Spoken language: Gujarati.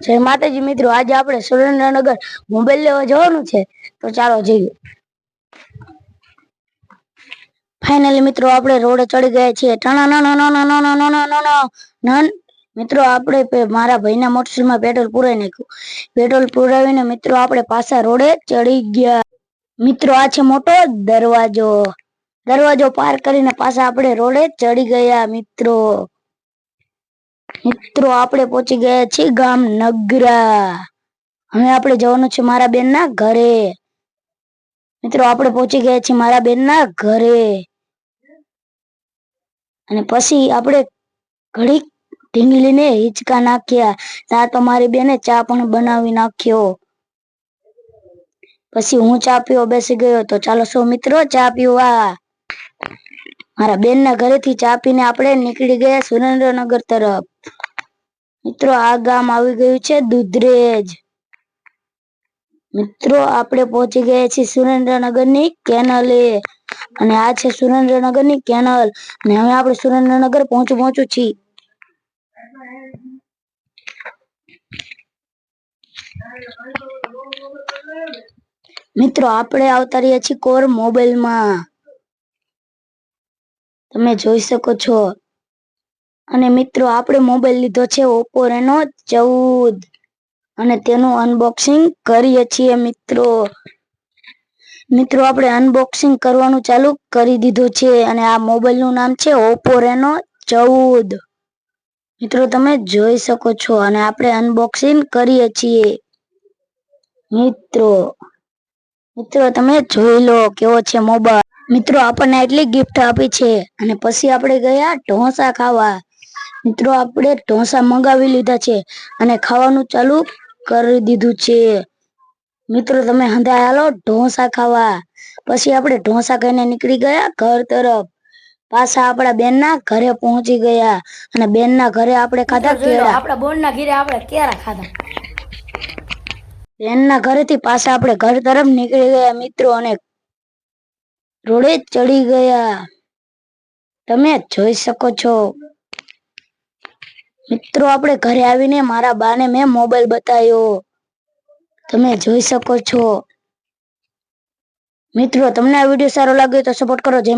જય માતાજી મિત્રો, આજે આપણે સુરેન્દ્રનગર મોબાઈલ લેવા જવાનું છે. તો ચાલો જઈએ. ફાઇનલી મિત્રો, આપણે રોડે ચડી ગયા છીએ. નન મિત્રો, આપણે મારા ભાઈના મોટરસાઇકલમાં પેટ્રોલ પુરાવી નાખ્યું. પેટ્રોલ પુરાવીને મિત્રો, આપણે પાછા રોડે ચડી ગયા. મિત્રો, આ છે મોટો દરવાજો. દરવાજો પાર કરીને પાછા આપણે રોડે ચડી ગયા મિત્રો. મિત્રો, આપણે પહોંચી ગયા છીએ ગામ નગરા હવે આપણે જવાનું છે મારા બેનના ઘરે. મિત્રો, આપણે પહોંચી ગયા છીએ મારા બેન ના ઘરે. અને પછી આપણે ઘડીક ઢીંગલીને હિંચકા નાખ્યા. ત્યાં તો મારી બેને ચા પણ બનાવી નાખ્યો. પછી હું ચા પીવા બેસી ગયો તો ચાલો સૌ મિત્રો ચા પીવા. મારા બેનના ઘરેથી ચા પીને આપણે નીકળી ગયા સુરેન્દ્રનગર તરફ. મિત્રો, આ ગામ આવી ગયું છે દુધરેજ. મિત્રો, આપણે પહોંચી ગયા છીએ સુરેન્દ્રનગરની કેનલે. અને આ છે સુરેન્દ્રનગરની કેનલ. અને હવે આપણે સુરેન્દ્રનગર પહોંચું પહોંચું છીએ. મિત્રો, આપણે આવતા રહ્યા છીએ કોર મોબાઈલમાં. તમે જોઈ શકો છો. અને મિત્રો, આપણે મોબાઈલ લીધો છે ઓપ્પો રેનો ચૌદ. અને તેનું અનબોક્સિંગ કરીએ છીએ મિત્રો. મિત્રો, આપણે અનબોક્સિંગ કરવાનું ચાલુ કરી દીધું છે અને આ મોબાઈલનું નામ છે ઓપ્પો રેનો ચૌદ. મિત્રો, તમે જોઈ શકો છો અને આપણે અનબોક્સિંગ કરીએ છીએ. મિત્રો મિત્રો, તમે જોઈ લો કેવો છે મોબાઈલ મિત્રો આપણને એટલી ગિફ્ટ આપી છે અને પછી આપણે ગયા ઢોસા ખાવા. મિત્રો આપણે ઢોસા મંગાવી લીધા છે અને ખાવાનું ચાલુ કરી દીધું છે. મિત્રો તમે હંધાય હાલો ઢોસા ખાવા. પછી આપણે ઢોસા ખાઈને નીકળી ગયા ઘર તરફ. પાછા આપણા બેનના ઘરે પહોંચી ગયા અને બેનના ઘરે આપણે ખાધા કેળા. આપણા બોન ના ઘીરે આપણે કેરા ખાધા. બેનના ઘરેથી પાછા આપણે ઘર તરફ નીકળી ગયા મિત્રો અને રોડે ચડી ગયા. તમે જોઈ શકો છો. મિત્રો, આપણે ઘરે આવીને મારા બાને મેં મોબાઈલ બતાવ્યો. તમે જોઈ શકો છો. મિત્રો, તમને આ વીડિયો સારો લાગ્યો તો સપોર્ટ કરો. જેમ